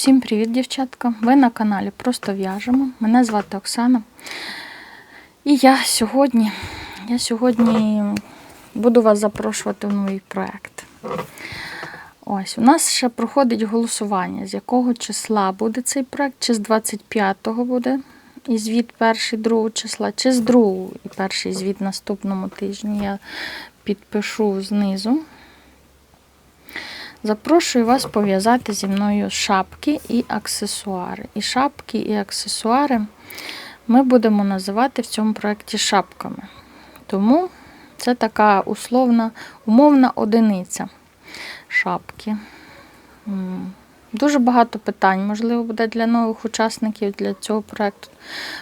Всім привіт, дівчатка! Ви на каналі Просто в'яжемо. Мене звати Оксана. І я сьогодні, я сьогодні буду вас запрошувати в новий проєкт. Ось, у нас ще проходить голосування, з якого числа буде цей проєкт, чи з 25-го буде і звіт перший, другого числа, чи з другого і перший звіт наступному тижні. Я підпишу знизу. Запрошую вас пов'язати зі мною шапки і аксесуари. І шапки, і аксесуари ми будемо називати в цьому проєкті шапками. Тому це така условна, умовна одиниця шапки. Дуже багато питань, можливо, буде для нових учасників для цього проєкту.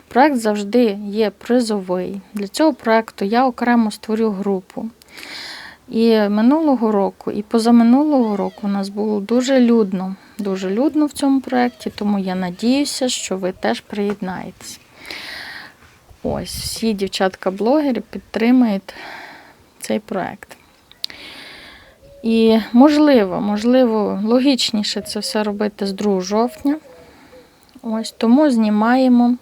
Проєкт завжди є призовий. Для цього проєкту я окремо створю групу. І минулого року, і позаминулого року у нас було дуже людно, дуже людно в цьому проєкті, тому я надіюся, що ви теж приєднаєтесь. Ось, всі дівчатка-блогери підтримують цей проєкт. І можливо, можливо, логічніше це все робити з 2 жовтня. Ось тому знімаємо.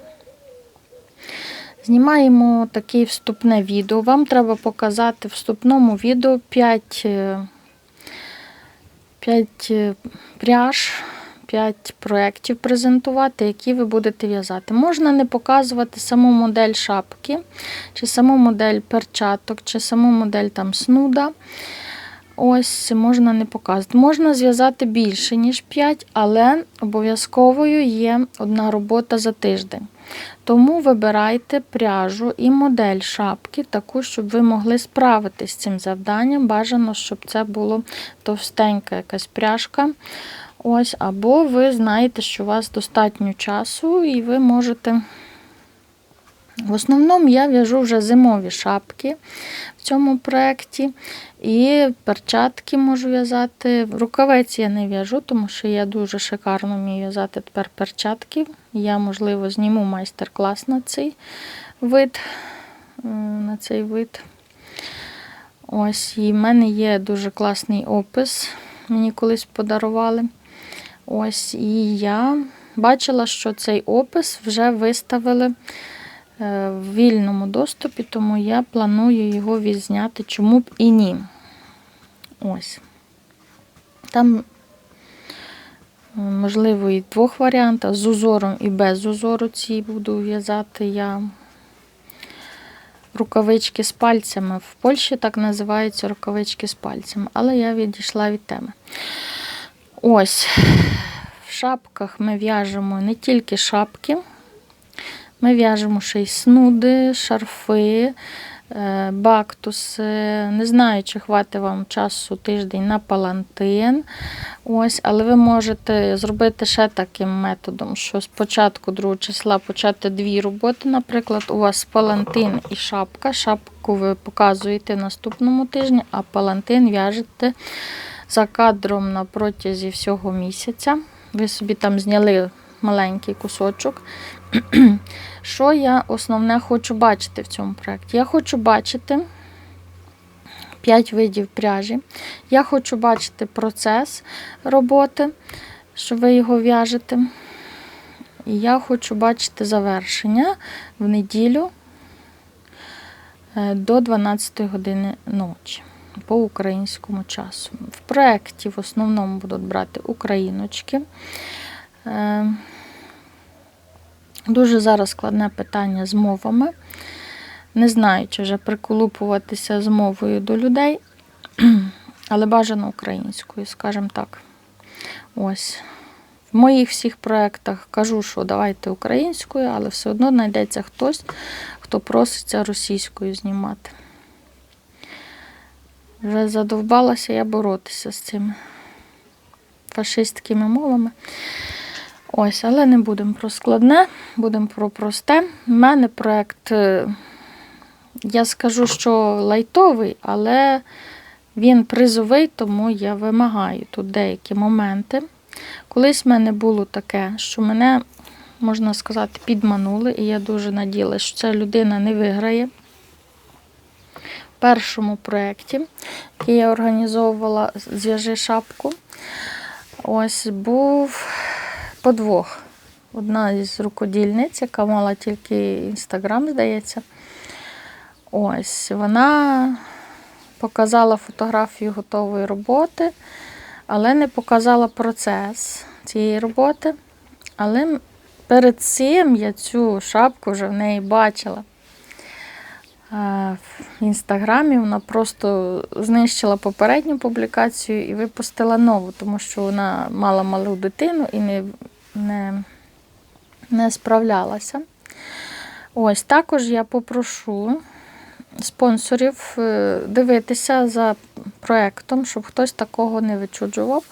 Знімаємо таке вступне відео. Вам треба показати в вступному відео 5, 5 пряж, 5 проєктів презентувати, які ви будете в'язати. Можна не показувати саму модель шапки, чи саму модель перчаток, чи саму модель там снуда. Ось можна не показувати. Можна зв'язати більше, ніж 5, але обов'язковою є одна робота за тиждень. Тому вибирайте пряжу і модель шапки, таку, щоб ви могли справитися з цим завданням. Бажано, щоб це було товстенька якась пряжка. Ось, Або ви знаєте, що у вас достатньо часу, і ви можете. В основному я в'яжу вже зимові шапки в цьому проєкті. І перчатки можу в'язати. Рукавиці я не в'яжу, тому що я дуже шикарно вмію в'язати тепер перчатки. Я, можливо, зніму майстер-клас на цей вид. На цей вид. Ось, і в мене є дуже класний опис. Мені колись подарували. Ось, і я бачила, що цей опис вже виставили в вільному доступі, тому я планую його відзняти, чому б і ні. Ось. Там, можливо, і двох варіантів, з узором і без узору ці буду в'язати я рукавички з пальцями. В Польщі так називаються рукавички з пальцями, але я відійшла від теми. Ось, в шапках ми в'яжемо не тільки шапки. Ми в'яжемо ще й снуди, шарфи, бактуси. Не знаю, чи хватить вам часу тиждень на палантин. Ось, Але ви можете зробити ще таким методом, що спочатку 2 числа почати дві роботи. Наприклад, у вас палантин і шапка. Шапку ви показуєте наступному тижні, а палантин в'яжете за кадром на протязі всього місяця. Ви собі там зняли маленький кусочок. Що я основне хочу бачити в цьому проєкті? Я хочу бачити 5 видів пряжі. Я хочу бачити процес роботи, що ви його в'яжете. І я хочу бачити завершення в неділю до 12 години ночі по українському часу. В проєкті в основному будуть брати україночки. Дуже зараз складне питання з мовами. Не знаю, чи вже приколупуватися з мовою до людей, але бажано українською, скажімо так. Ось. В моїх всіх проєктах кажу, що давайте українською, але все одно знайдеться хтось, хто проситься російською знімати. Вже задовбалася я боротися з цими фашистськими мовами. Ось, але не будемо про складне, будемо про просте. У мене проєкт, я скажу, що лайтовий, але він призовий, тому я вимагаю тут деякі моменти. Колись в мене було таке, що мене, можна сказати, підманули, і я дуже надіялася, що ця людина не виграє. В першому проєкті, який я організовувала зв'яжи шапку, ось був по двох. Одна із рукодільниць, яка мала тільки інстаграм, здається. Ось вона показала фотографію готової роботи, але не показала процес цієї роботи. Але перед цим я цю шапку вже в неї бачила. В інстаграмі вона просто знищила попередню публікацію і випустила нову, тому що вона мала малу дитину і не, не, не справлялася. Ось також я попрошу спонсорів е, дивитися за проектом, щоб хтось такого не вичуджував.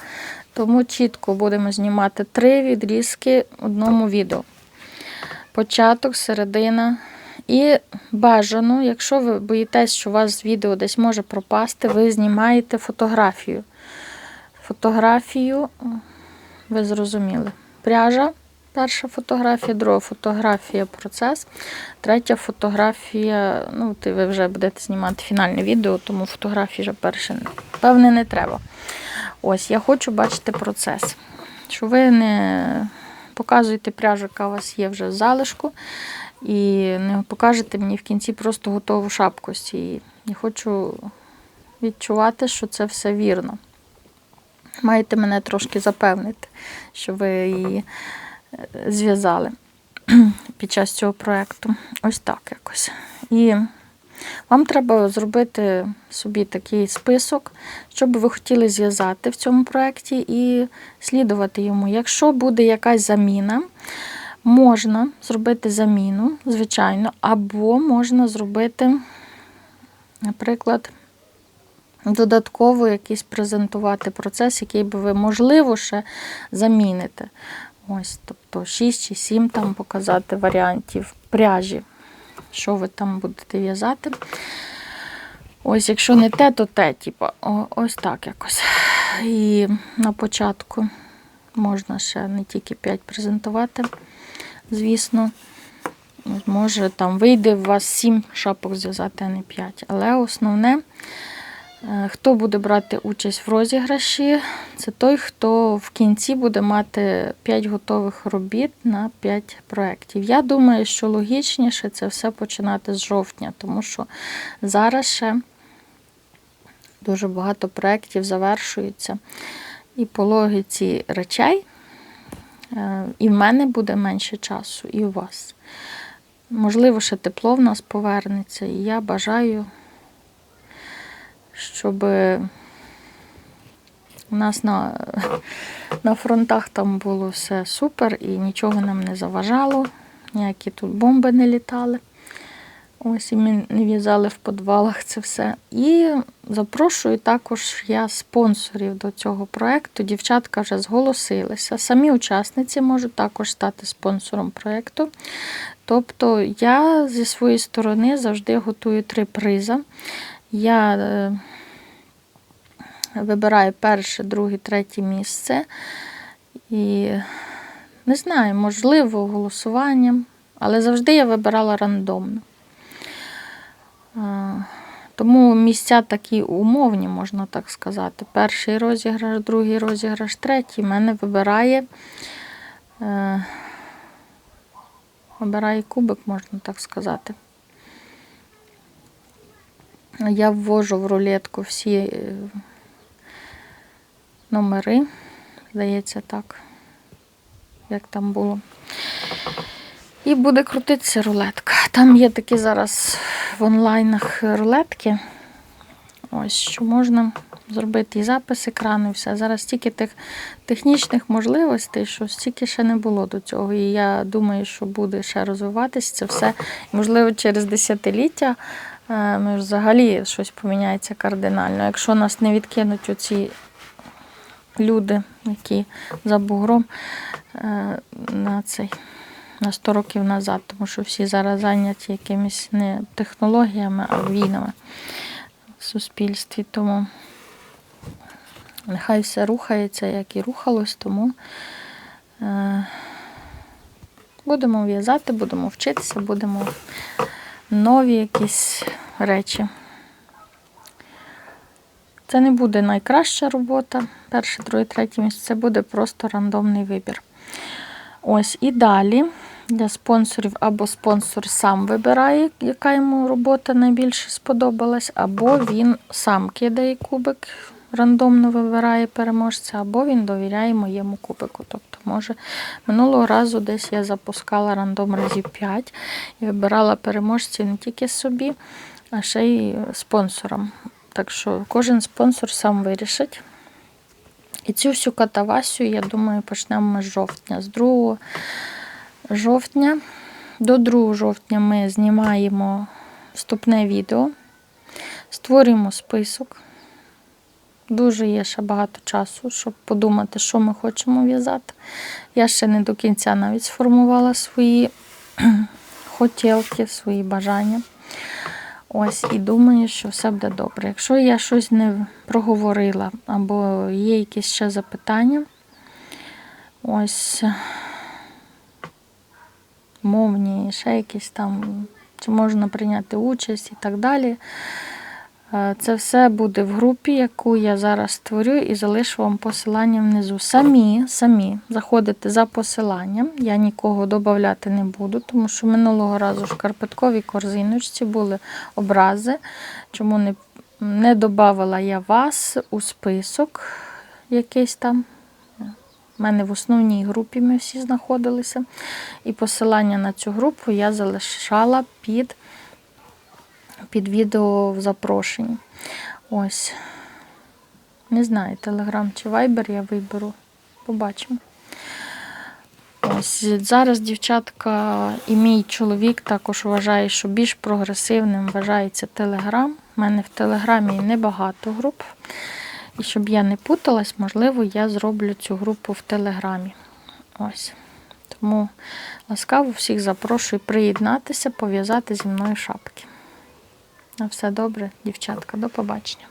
Тому чітко будемо знімати три відрізки в одному відео. Початок, середина. І бажано, якщо ви боїтесь, що у вас відео десь може пропасти, ви знімаєте фотографію. Фотографію, ви зрозуміли. Пряжа, перша фотографія, друга фотографія процес, третя фотографія. Ну, ти ви вже будете знімати фінальне відео, тому фотографії вже перше, певне, не треба. Ось, я хочу бачити процес. Що ви не показуєте пряжу, яка у вас є вже в залишку, і не покажете мені в кінці просто готову шапку з цієї. Я хочу відчувати, що це все вірно. Маєте мене трошки запевнити, що ви її е, зв'язали під час цього проєкту. Ось так якось. І вам треба зробити собі такий список, що би ви хотіли зв'язати в цьому проєкті і слідувати йому. Якщо буде якась заміна, можна зробити заміну, звичайно, або можна зробити, наприклад, додатково якийсь презентувати процес, який би ви, можливо, ще заміните. Ось, тобто 6 чи 7 там показати варіантів пряжі, що ви там будете в'язати. Ось, якщо не те, то те, типу, ось так якось. І на початку можна ще не тільки 5 презентувати, звісно. Може, там вийде у вас 7 шапок зв'язати, а не 5. Але основне, хто буде брати участь в розіграші, це той, хто в кінці буде мати 5 готових робіт на 5 проєктів. Я думаю, що логічніше це все починати з жовтня, тому що зараз ще дуже багато проєктів завершуються. І по логіці речей, е, і в мене буде менше часу, і у вас. Можливо, ще тепло в нас повернеться, і я бажаю, щоб у нас на, на фронтах там було все супер і нічого нам не заважало, ніякі тут бомби не літали. Ось і ми в'язали в підвалах це все. І запрошую також я спонсорів до цього проєкту. Дівчатка вже зголосилися. Самі учасниці можуть також стати спонсором проєкту. Тобто я зі своєї сторони завжди готую три приза. Я е, вибираю перше, друге, третє місце. І не знаю, можливо, голосуванням, але завжди я вибирала рандомно. Тому місця такі умовні, можна так сказати. Перший розіграш, другий розіграш, третій. Мене вибирає, е, вибирає кубик, можна так сказати. Я ввожу в рулетку всі е, номери, здається, так, як там було. І буде крутитися рулетка. Там є такі зараз в онлайнах рулетки. Ось що можна зробити і запис екрану, і все. Зараз стільки тих технічних можливостей, що стільки ще не було до цього. І я думаю, що буде ще розвиватися це все. Можливо, через десятиліття е, ми взагалі щось поміняється кардинально. Якщо нас не відкинуть оці люди, які за бугром е, на цей на 100 років назад, тому що всі зараз зайняті якимись не технологіями, а війнами в суспільстві. Тому нехай все рухається, як і рухалось, тому е, будемо в'язати, будемо вчитися, будемо нові якісь речі. Це не буде найкраща робота. Перше, друге, третє місце. Це буде просто рандомний вибір. Ось і далі для спонсорів або спонсор сам вибирає, яка йому робота найбільше сподобалась, або він сам кидає кубик, рандомно вибирає переможця, або він довіряє моєму кубику. Тобто, може, минулого разу десь я запускала рандом разів 5 і вибирала переможців не тільки собі, а ще й спонсорам. Так що кожен спонсор сам вирішить. І цю всю катавасію, я думаю, почнемо з жовтня. З 2 жовтня до 2 жовтня ми знімаємо вступне відео, створюємо список. Дуже є ще багато часу, щоб подумати, що ми хочемо в'язати. Я ще не до кінця навіть сформувала свої хотілки, свої бажання. Ось і думаю, що все буде добре. Якщо я щось не проговорила або є якісь ще запитання, ось мовні, ще якісь там, чи можна прийняти участь і так далі. Е, Це все буде в групі, яку я зараз створю, і залишу вам посилання внизу. Самі, самі заходите за посиланням. Я нікого додати не буду, тому що минулого разу в шкарпетковій корзиночці були образи, чому не, не додавала я вас у список якийсь там. У мене в основній групі ми всі знаходилися. І посилання на цю групу я залишала під під відео в запрошенні. Ось. Не знаю, Телеграм чи Вайбер я виберу. Побачимо. Ось зараз дівчатка і мій чоловік також вважає, що більш прогресивним вважається Телеграм. У мене в Телеграмі небагато груп. І щоб я не путалась, можливо, я зроблю цю групу в Телеграмі. Ось. Тому ласкаво всіх запрошую приєднатися, пов'язати зі мною шапки. На все добре, дівчатка, до побачення.